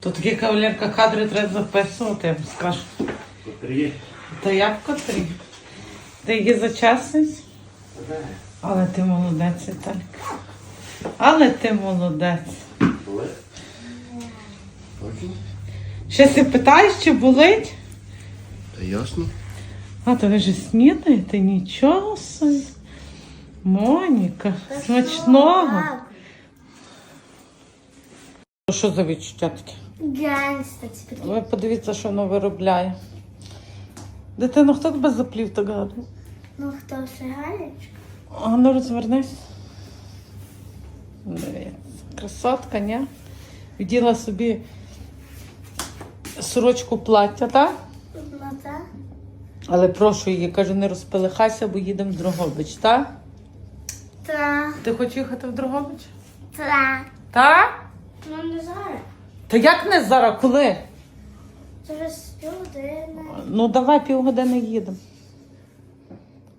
То такі кавалерка кадри треба записувати, я вам скажу. Котрі? Та як котрі? Ти її зачесність? Але ти молодець, Віталік. Але ти молодець. Ще ти питаєш, чи болить? Та ясно. А, то ви вже снідаєте? Нічого собі. Моніка, смачного. Що за відчуття таке? Теперь. Ви подивіться, що воно виробляє. Дитино, хто тебе заплів так гарно? Ну хто ще галечка? А ну розвернись. Дивіться. Красотка, ні? Вділа собі сорочку плаття, так? Ну так. Але прошу її, кажу, не розпилихайся, бо їдемо в Дрогобич, так? Та. Ти хочеш їхати в Дрогобич? Та. Так? Ну не зараз. Та як не зараз, коли? Через півгодини. Ну давай півгодини їдемо.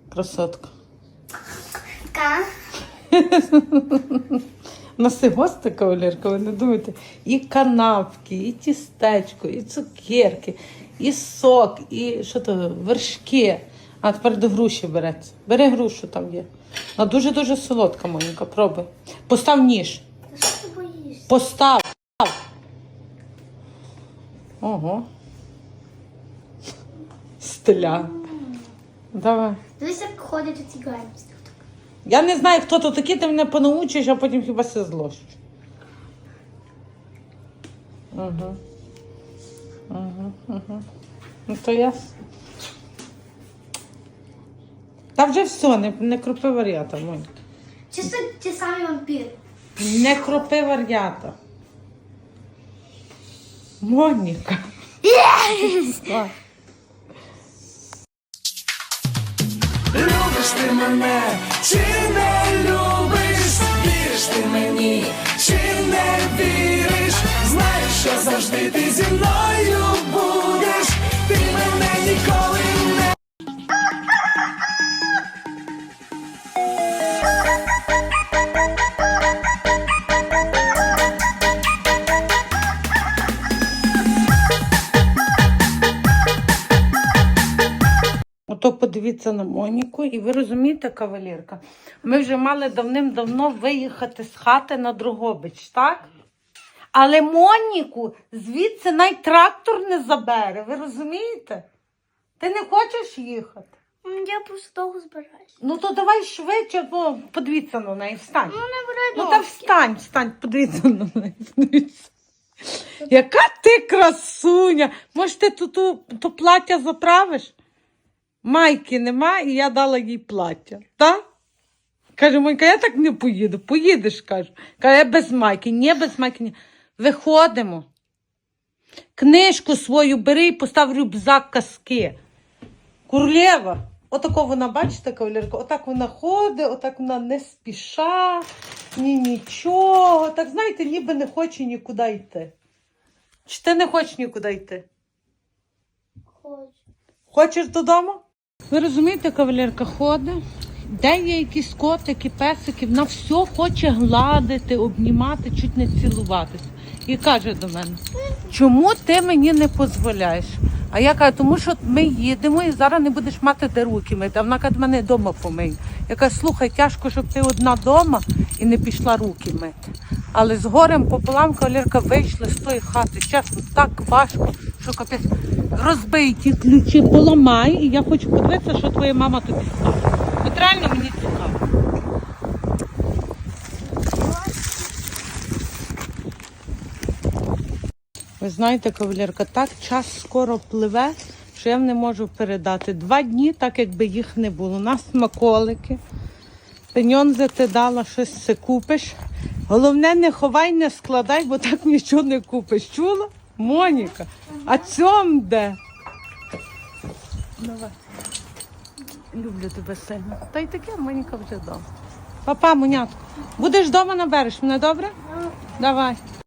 Красотка. Така. У гости, кавалерка, ви не думайте. І канапки, і тістечко, і цукерки, і сок, і що то, вершки. А тепер до груші береться. Бери грушу там є. Вона дуже-дуже солодка, Моніка, пробуй. Постав ніж. Постав. Ого. Стиля. Давай. Дивись, як ходять оці гангсти. Я не знаю, хто то такий, ти мене понаучиш, а потім хіба все злощиш. Угу. Угу, угу. Ну то я. Та вже все, не, не кропи варіата, Монька. Чисто ті самі вампіри. Не кропи варіата. Моніка. Любиш ти мене, чи не любиш, віриш ти мені, чи не віриш, знаєш, що завжди ти Ото подивіться на Моніку, і ви розумієте, кавалерка, ми вже мали давним-давно виїхати з хати на Дрогобич, так? Але Моніку звідси навіть трактор не забере, ви розумієте? Ти не хочеш їхати? Я просто довго збираюся. Ну то давай швидше, бо подивіться на неї, встань. Ну Ну та встань, встань, подивіться на неї. Подивіться. Яка ти красуня! Може, ти ту, ту, то плаття заправиш? Майки нема, і я дала їй плаття. Так? Каже, Монька, я так не поїду. Поїдеш, кажу. Каже, я без майки. Ні, без майки. Ні. Виходимо. Книжку свою бери і постав рюкзак казки. Курлєва. Отако вона, бачите, кавалерка, отак вона ходить, отак вона не спіша, ні нічого. Так, знаєте, ніби не хоче нікуди йти. Чи ти не хочеш нікуди йти? Хочу. Хочеш додому? Ви розумієте, кавалерка ходить, де є якісь котики, песики, вона все хоче гладити, обнімати, чуть не цілуватися. І каже до мене, чому ти мені не дозволяєш? А я кажу, тому що ми їдемо і зараз не будеш мати де руки мити. А вона каже, мене вдома помий. Я кажу, слухай, тяжко, щоб ти одна вдома і не пішла руки мити. Але з горем пополам кавалерка вийшли з тої хати. Чесно, так важко, що капець розбий ті ключі, поламай, і я хочу подивитися, що твоя мама тобі скаже. От реально мені цікаво. Ви знаєте, кавалерка, так час скоро пливе, що я не можу передати. Два дні, так якби їх не було. У нас смаколики. Пеньонзе ти дала, щось це купиш. Головне, не ховай, не складай, бо так нічого не купиш. Чула? Моніка, а цьом де? Давай. Люблю тебе сильно. Та й таке Моніка вже вдома. Папа, Монятко, будеш вдома набереш мене, добре? Давай.